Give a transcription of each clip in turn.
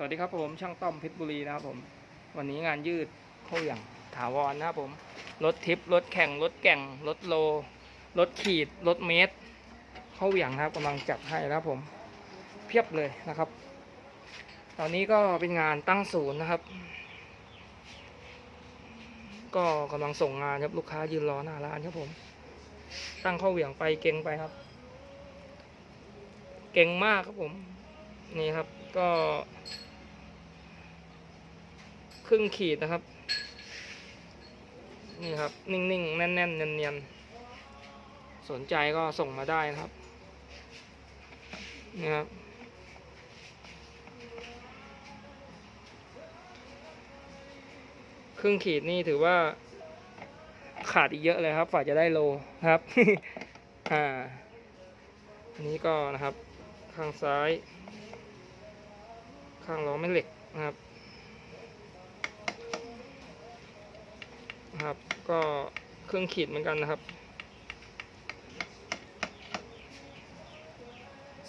สวัสดีครับผมช่างต้อมเพชรบุรีนะครับผม วันนี้งานยืดเข้าอย่างถาวรนะครับผมรถทิปรถแข่งรถแก่งรถโลรถขีดรถเมตร เข้าอย่างนะครับกำลังจัดให้นะครับผมเพียบเลยนะครับ ตอนนี้ก็เป็นงานตั้งศูนย์นะครับ ก็กำลังส่งงานครับลูกค้ายืนรอหน้าร้านครับผม ตั้งเข้าเหวี่ยงไปเก่งไปครับ เก่งมากครับผม นี่ครับก็ ครึ่งขีดนะครับ นี่ครับ นิ่งๆ แน่นๆ เนียนๆ สนใจก็ส่งมาได้นะครับ นี่ครับครึ่งขีดนี่ถือว่าขาดอีกเยอะเลยครับฝ่าจะได้โลครับ อ่า อันนี้ก็นะครับ ข้างซ้าย ข้างล้อแม่เหล็กนะครับนะครับ ก็เครื่องขีดเหมือนกันนะครับ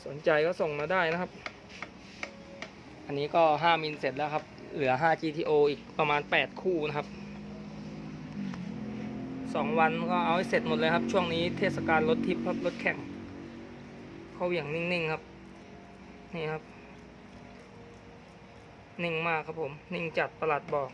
สนใจก็ส่งมาได้นะครับ อันนี้ก็ 5 มิลเสร็จแล้วครับ เหลือ 5 GTO อีกประมาณ 8 คู่นะครับ 2 วันก็เอาให้เสร็จหมดเลยครับ ช่วงนี้เทศกาลรถทิพย์รับรถแข่ง เข้าอย่างนิ่ง ๆ ครับ นี่ครับ นิ่งมากครับผม นิ่งจัดประหลัดบอก